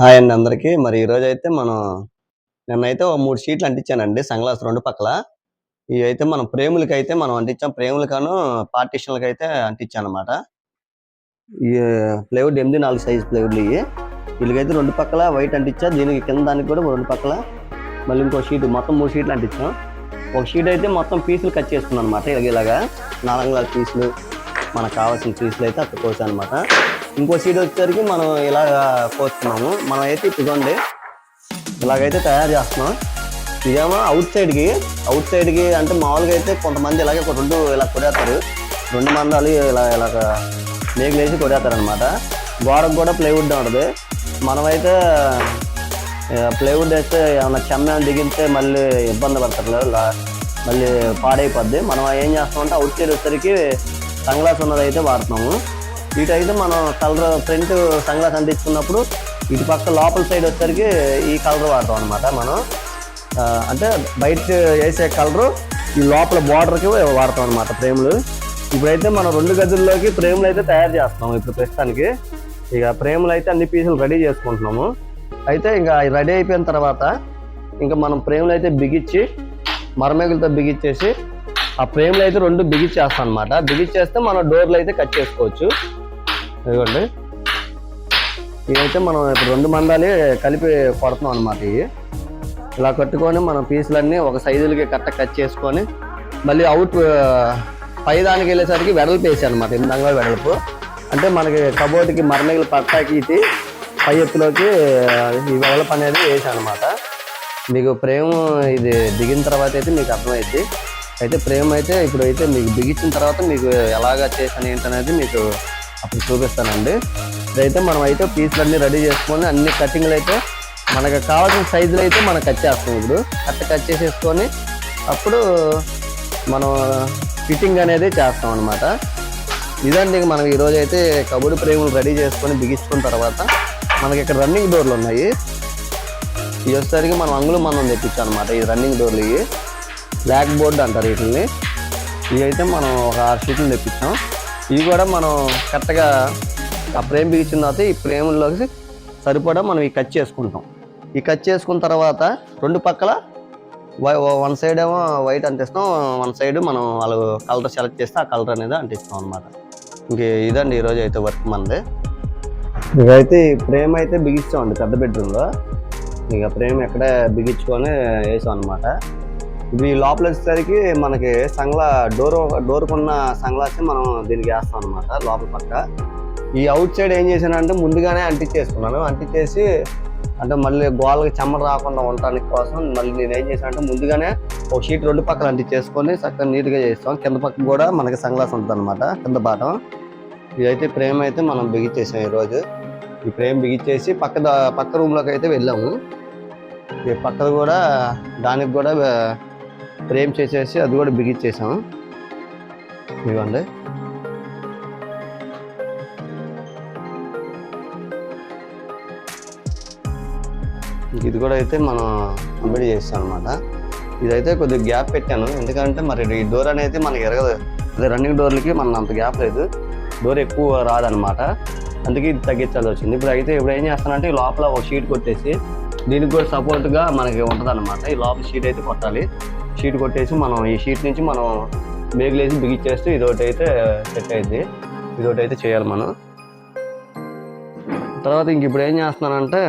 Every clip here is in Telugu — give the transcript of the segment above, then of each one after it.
హాయ్ అండి అందరికి. మరి ఈ రోజు అయితే మనం నిన్నైతే ఒక మూడు షీట్లు అంటించానండి సన్గ్లాస్ రెండు పక్కల. ఇవి అయితే మనం ప్రేములకి అయితే మనం అంటించాం. ప్రేములకాను పార్టీషన్లకి అయితే అంటించాను అనమాట ఈ ప్లేవుడ్ ఎనిమిది నాలుగు సైజ్ ప్లేవుడ్లు ఇవి వీళ్ళకైతే రెండు పక్కల వైట్ అంటించా. దీనికి కింద దానికి కూడా రెండు పక్కల మళ్ళీ ఇంకో షీట్ మొత్తం మూడు షీట్లు అంటించాం. ఒక షీట్ అయితే మొత్తం పీసులు కట్ చేసుకున్నాం అనమాట ఇలాగ ఇలాగా నాలుగు పీసులు మనకు కావాల్సిన పీసులు అయితే అక్కడ కోసాను అనమాట ఇంకో సీట్ వచ్చేసరికి మనం ఇలా కోస్తున్నాము. మనం అయితే ఇదిగోండి ఇలాగైతే తయారు చేస్తున్నాం. ఇదేమో అవుట్ సైడ్కి అవుట్ సైడ్కి అంటే మామూలుగా అయితే కొంతమంది ఇలాగే ఒక రెండు ఇలా కొడేస్తారు. రెండు మందాలు ఇలా ఇలాగ లేసి కొడేస్తారు అనమాట గోడకు కూడా ప్లైవుడ్ ఉంటుంది. మనమైతే ప్లైవుడ్ వేస్తే ఏమైనా చెమ్మ దిగితే మళ్ళీ ఇబ్బంది పడతారు మళ్ళీ పాడైపోద్ది. మనం ఏం చేస్తామంటే అవుట్ సైడ్ వచ్చేసరికి సన్ గ్లాస్ ఉన్నదైతే వాడుతున్నాము. ఇటు అయితే మనం కలర్ ఫ్రంట్ సన్గ్లాస్ అందించుకున్నప్పుడు ఇటు పక్క లోపల సైడ్ వచ్చేసరికి ఈ కలర్ వాడతాం అనమాట మనం. అంటే బయట వేసే కలరు ఈ లోపల బార్డర్కి వాడతాం అనమాట ఫ్రేములు. ఇప్పుడైతే మనం రెండు గదుల్లోకి ఫ్రేములు అయితే తయారు చేస్తున్నాము ఇప్పుడు ప్రస్తుతానికి. ఇక ఫ్రేములు అయితే అన్ని పీసులు రెడీ చేసుకుంటున్నాము. అయితే ఇంకా రెడీ అయిపోయిన తర్వాత ఇంకా మనం ఫ్రేములు అయితే బిగించి మరమేగులతో బిగించేసి ఆ ఫ్రేమ్లు అయితే రెండు బిగించేస్తాం అనమాట బిగించేస్తే మనం డోర్లు అయితే కట్ చేసుకోవచ్చు. ఇదిగోండి. ఇవైతే మనం ఇప్పుడు రెండు మందాలి కలిపి కొడుతున్నాం అనమాట ఇవి. ఇలా కట్టుకొని మనం పీసులన్నీ ఒక సైజులకి కట్ట కట్ చేసుకొని మళ్ళీ అవుట్ పై దానికి వెళ్ళేసరికి వెడల్పు వేసాను అనమాట ఇందంగా వెడల్పు. అంటే మనకి కబోర్డ్కి మరమేగులు పట్టాకి ఇది పై ఎత్తులోకి ఈ వెడల్పు అనేది వేసాను అనమాట మీకు ప్రేమ ఇది దిగిన తర్వాత అయితే మీకు అర్థమైంది అయితే ప్రేమ అయితే ఇప్పుడు అయితే మీకు బిగించిన తర్వాత మీకు ఎలాగా చేశాను ఏంటనేది మీకు అప్పుడు చూపిస్తానండి. ఇదైతే మనం అయితే పీసులు అన్ని రెడీ చేసుకొని అన్ని కటింగ్లు అయితే మనకు కావాల్సిన సైజులు అయితే మనం కట్ చేస్తాం ఇప్పుడు. కట్ కట్ చేసేసుకొని అప్పుడు మనం ఫిట్టింగ్ అనేది చేస్తాం అనమాట ఇదండి మనం ఈరోజు అయితే కబుడు ప్రేములు రెడీ చేసుకొని బిగించుకున్న తర్వాత మనకి ఇక్కడ రన్నింగ్ డోర్లు ఉన్నాయి. ఇవి వచ్చేసరికి మనం అంగుళం మనం తెప్పించాం అనమాట ఈ రన్నింగ్ డోర్లు ఇవి. బ్లాక్ బోర్డ్ అంటారు వీటిని. ఇవి అయితే మనం ఒక ఆరు షీట్లు తెప్పించాం. ఇవి కూడా మనం కరెక్ట్గా ఆ ఫ్రేమ్ బిగించిన తర్వాత ఈ ఫ్రేమ్లోకి సరిపడా మనం ఈ కట్ చేసుకుంటాం. ఈ కట్ చేసుకున్న తర్వాత రెండు పక్కల వన్ సైడ్ ఏమో వైట్ అంటిస్తాం వన్ సైడ్ మనం వాళ్ళు కలర్ సెలెక్ట్ చేస్తే ఆ కలర్ అనేది అంటిస్తాం అనమాట ఇంక ఇదండి ఈరోజు అయితే వర్క్ మనది ఇకైతే ఈ ఫ్రేమ్ అయితే బిగించామండి పెద్ద బెడ్రూమ్లో ఇక ఫ్రేమ్ ఎక్కడ బిగించుకొని వేసాం అనమాట ఇప్పుడు ఈ లోపల వచ్చేసరికి మనకి సంగ్లా డోర్ డోర్కున్న సంగ్లాస్ మనం దీనికి వేస్తాం అనమాట లోపల పక్క. ఈ అవుట్ సైడ్ ఏం చేశానంటే ముందుగానే అంటించేసుకున్నాను. అంటించేసి అంటే మళ్ళీ గోళ్ళకి చెమ్మ రాకుండా ఉండటానికి కోసం మళ్ళీ నేను ఏం చేశానంటే ముందుగానే ఒక షీట్ రెండు పక్కల అంటించేసుకొని చక్కగా నీట్గా చేస్తాం. కింద పక్క కూడా మనకి సంగ్లాస్ ఉంటుంది అనమాట కింద బాటం. ఇదైతే ప్రేమ అయితే మనం బిగించేసాం ఈరోజు. ఈ ఫ్రేమ్ బిగించేసి పక్క పక్క రూమ్లోకి అయితే వెళ్ళాము. ఈ పక్కది కూడా దానికి కూడా ఫ్రేమ్ చేసేసి అది కూడా బిగించేసాము ఇవ్వండి. ఇది కూడా అయితే మనం కంప్లీట్ చేస్తాం అనమాట ఇదైతే కొద్దిగా గ్యాప్ పెట్టాను. ఎందుకంటే మరి ఈ డోర్ అనేది మనకి ఎరగదు. అదే రన్నింగ్ డోర్లకి మనం అంత గ్యాప్ లేదు. డోర్ ఎక్కువ రాదనమాట అందుకే ఇది తగ్గించాల్సి వచ్చింది. ఇప్పుడు అయితే ఇప్పుడు ఏం చేస్తానంటే ఈ లోపల ఒక షీట్ కొట్టేసి దీనికి కూడా సపోర్ట్గా మనకి ఉంటుంది అనమాట ఈ లోపల షీట్ అయితే కొట్టాలి. షీట్ కొట్టేసి మనం ఈ షీట్ నుంచి మనం మేగులేసి బిగించేస్తే ఇదొకటి అయితే సెట్ అయింది ఇదొకటి అయితే చేయాలి మనం. తర్వాత ఇంక ఇప్పుడు ఏం చేస్తున్నానంటే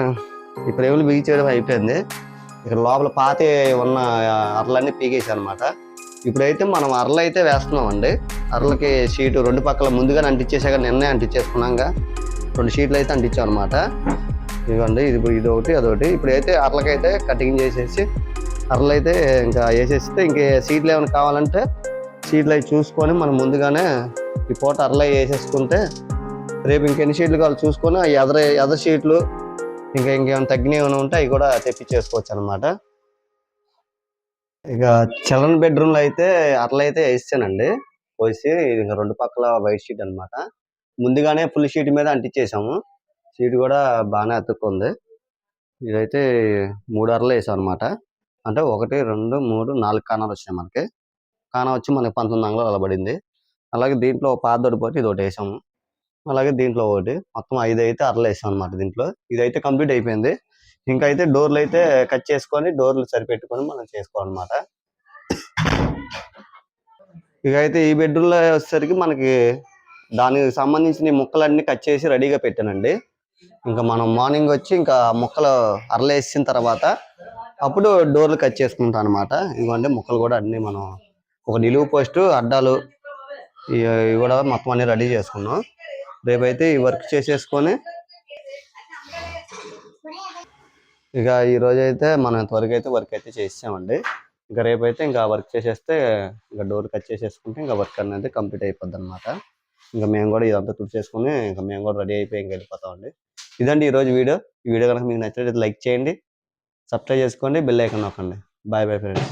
ఈ ప్రేములు బిగించేయడం అయిపోయింది. ఇక్కడ లోపల పాత ఉన్న అరలన్నీ పీకేసా అనమాట ఇప్పుడైతే మనం అరలు అయితే వేస్తున్నామండి. అరలకి షీటు రెండు పక్కల ముందుగానే అంటించేసాక నిన్నే అంటించేసుకున్నాక రెండు షీట్లు అయితే అంటించాం అనమాట ఇదిగోండి ఇది ఇది ఒకటి అదొకటి. ఇప్పుడైతే అరలకైతే కటింగ్ చేసేసి అరలు అయితే ఇంకా వేసేస్తే ఇంక సీట్లు ఏమైనా కావాలంటే సీట్లు అవి చూసుకొని మనం ముందుగానే ఈ పూట అరలు వేసేసుకుంటే రేపు ఇంకెన్ని షీట్లు కావాలి చూసుకొని ఆ ఎదర ఎదర షీట్లు ఇంకా ఇంకేమైనా తగ్గినవి ఏమైనా ఉంటే అవి కూడా తెప్పించేసుకోవచ్చు అనమాట ఇక చిల్డ్రన్ బెడ్రూమ్లో అయితే అట్లయితే వేసానండి పోసి ఇంకా రెండు పక్కల వైట్ షీట్ అన్నమాట. ముందుగానే ఫుల్ షీట్ మీద అంటించేసాము. షీట్ కూడా బాగానే అతుక్కుంది. ఇదైతే మూడు అరలు వేసాం అనమాట అంటే ఒకటి రెండు మూడు నాలుగు కాణాలు వచ్చినాయి మనకి. కానా వచ్చి మనకి పంతొమ్మిది అంగుళాలు అలా పడింది అలాగే దీంట్లో ఒక పాత ఇది ఒకటి వేసాము. అలాగే దీంట్లో ఒకటి మొత్తం ఐదు అయితే అరలు వేసాం అనమాట దీంట్లో. ఇదైతే కంప్లీట్ అయిపోయింది. ఇంకా అయితే డోర్లు అయితే కట్ చేసుకొని డోర్లు సరిపెట్టుకొని మనం చేసుకోవాలన్నమాట. ఇక అయితే ఈ బెడ్రూమ్లో వచ్చేసరికి మనకి దానికి సంబంధించిన ఈ ముక్కలన్నీ కట్ చేసి రెడీగా పెట్టానండి. ఇంకా మనం మార్నింగ్ వచ్చి ఇంకా ముక్కలు అరలేసిన తర్వాత అప్పుడు డోర్లు కట్ చేసుకుంటాం అనమాట ఇదిగోండి ముక్కలు కూడా అన్నీ మనం ఒక నిలువు పోస్టు అడ్డాలు ఇవి ఇవి కూడా మొత్తం అన్ని రెడీ చేసుకున్నాం. రేపైతే ఈ వర్క్ చేసేసుకొని ఇక ఈరోజు అయితే మనం ఇంతవరకు అయితే వర్క్ అయితే చేసామండి ఇంకా రేపైతే ఇంకా వర్క్ చేసేస్తే ఇంకా డోర్ కట్ చేసేసుకుంటే ఇంకా వర్క్ అనేది కంప్లీట్ అయిపోద్ది అనమాట ఇంకా మేము కూడా ఇదంతా తుడిచేసుకుని ఇంకా మేము కూడా రెడీ అయిపోయి ఇంకా వెళ్ళిపోతామండి. ఇదండి ఈ రోజు వీడియో. ఈ వీడియో కనుక మీకు నచ్చినట్లయితే లైక్ చేయండి సబ్స్క్రైబ్ చేసుకోండి బెల్ ఐకన్ నొక్కండి. Bye bye friends